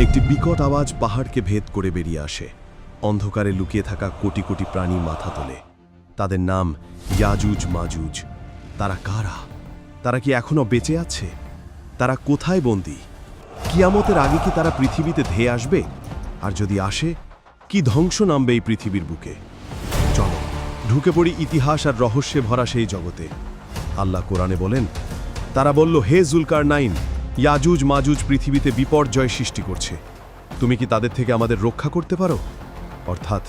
একটি বিকট আওয়াজ পাহাড়কে ভেদ করে বেরিয়ে আসে। অন্ধকারে লুকিয়ে থাকা কোটি কোটি প্রাণী মাথা তোলে। তাদের নাম ইয়াজুজ মাজুজ। তারা কারা? তারা কি এখনও বেঁচে আছে? তারা কোথায় বন্দী? কিয়ামতের আগে কি তারা পৃথিবীতে ধেয়ে আসবে? আর যদি আসে, কি ধ্বংস নামবে এই পৃথিবীর বুকে? চলো, ঢুকে পড়ি ইতিহাস আর রহস্যে ভরা সেই জগতে। আল্লাহ কোরআনে বলেন, তারা বলল, হে জুলকার নাইন ইয়াজুজ মাজুজ পৃথিবীতে বিপর্যয় সৃষ্টি করছে। তুমি কি তাদের থেকে আমাদের রক্ষা করতে পারো? অর্থাৎ,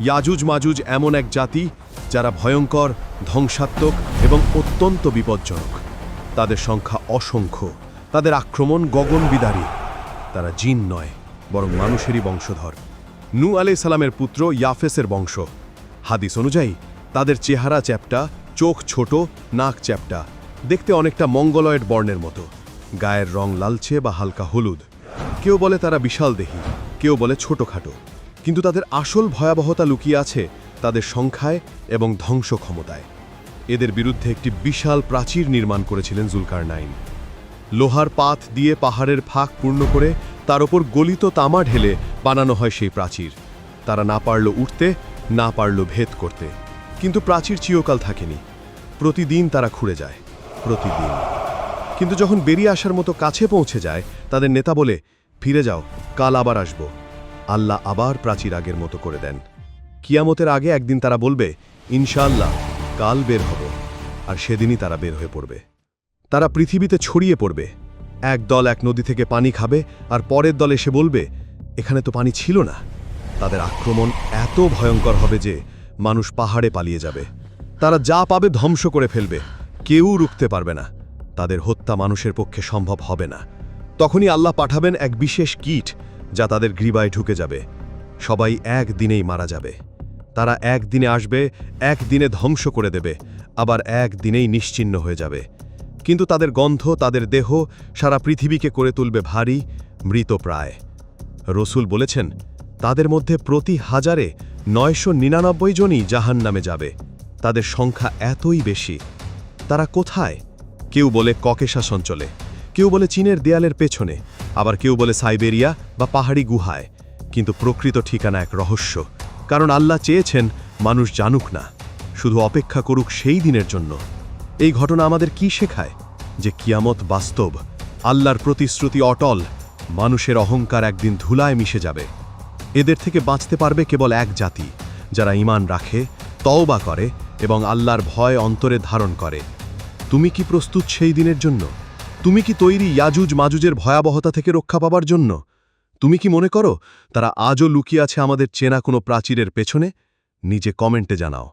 ইয়াজুজ মাজুজ এমন এক জাতি যারা ভয়ঙ্কর, ধ্বংসাত্মক এবং অত্যন্ত বিপজ্জনক। তাদের সংখ্যা অসংখ্য, তাদের আক্রমণ গগন বিদারী তারা জিন নয়, বরং মানুষেরই বংশধর। নু আলাই সালামের পুত্র ইয়াফেসের বংশ। হাদিস অনুযায়ী, তাদের চেহারা চ্যাপটা, চোখ ছোট, নাক চ্যাপটা। দেখতে অনেকটা মঙ্গলয়েড বর্ণের মতো। গায়ের রং লালচে বা হালকা হলুদ। কেউ বলে তারা বিশাল দেহী, কেউ বলে ছোটখাটো। কিন্তু তাদের আসল ভয়াবহতা লুকিয়ে আছে তাদের সংখ্যায় এবং ধ্বংস ক্ষমতায়। এদের বিরুদ্ধে একটি বিশাল প্রাচীর নির্মাণ করেছিলেন জুলকার নাইন। লোহার পাত দিয়ে পাহাড়ের ফাঁক পূর্ণ করে তার ওপর গলিত তামা ঢেলে বানানো হয় সেই প্রাচীর। তারা না পারল উঠতে, না পারল ভেদ করতে। কিন্তু প্রাচীর চিরকাল থাকেনি। প্রতিদিন তারা খুঁড়ে যায়। প্রতিদিন। কিন্তু যখন বেরিয়ে আসার মতো কাছে পৌঁছে যায়, তাদের নেতা বলে, ফিরে যাও, কাল আবার আসব। আল্লাহ আবার প্রাচীর আগের মতো করে দেন। কিয়ামতের আগে একদিন তারা বলবে, ইনশাআল্লাহ, কাল বের হব। আর সেদিনই তারা বের হয়ে পড়বে। তারা পৃথিবীতে ছড়িয়ে পড়বে। এক দল এক নদী থেকে পানি খাবে, আর পরের দল এসে বলবে, এখানে তো পানি ছিল না। তাদের আক্রমণ এত ভয়ঙ্কর হবে যে মানুষ পাহাড়ে পালিয়ে যাবে। তারা যা পাবে ধ্বংস করে ফেলবে। কেউ রুখতে পারবে না। তাদের হত্যা মানুষের পক্ষে সম্ভব হবে না। তখনই আল্লাহ পাঠাবেন এক বিশেষ কীট, যা তাদের গ্রীবায় ঢুকে যাবে। সবাই এক দিনেই মারা যাবে। তারা একদিনে আসবে একদিনে ধ্বংস করে দেবে, আবার এক দিনেই নিশ্চিহ্ন হয়ে যাবে। কিন্তু তাদের গন্ধ, তাদের দেহ সারা পৃথিবীকে করে তুলবে ভারী মৃতপ্রায় রসুল বলেছেন, তাদের মধ্যে প্রতি হাজারে নয়শো নিরানব্বই জনই জাহান নামে যাবে। তাদের সংখ্যা এতই বেশি। তারা কোথায়? কেউ বলে ককেশাস অঞ্চলে, কেউ বলে চীনের দেয়ালের পেছনে, আবার কেউ বলে সাইবেরিয়া বা পাহাড়ি গুহায়। কিন্তু প্রকৃত ঠিকানা এক রহস্য, কারণ আল্লাহ চেয়েছেন মানুষ জানুক না, শুধু অপেক্ষা করুক সেই দিনের জন্য। এই ঘটনা আমাদের কি শেখায়? যে কিয়ামত বাস্তব, আল্লাহর প্রতিশ্রুতি অটল, মানুষের অহংকার একদিন ধুলায় মিশে যাবে। এদের থেকে বাঁচতে পারবে কেবল এক জাতি, যারা ঈমান রাখে, তওবা করে এবং আল্লাহর ভয় অন্তরে ধারণ করে। তুমি কি প্রস্তুত সেই দিনের জন্য? তুমি কি তৈরি ইয়াজুজ মাজুজের ভয়াবহতা থেকে রক্ষা পাবার জন্য? তুমি কি মনে করো, তারা আজও লুকিয়ে আছে আমাদের চেনা কোনো প্রাচীরের পেছনে? নিজে কমেন্টে জানাও।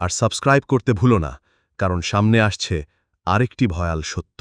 আর সাবস্ক্রাইব করতে ভুলো না, কারণ সামনে আসছে আরেকটি ভয়াল সত্য।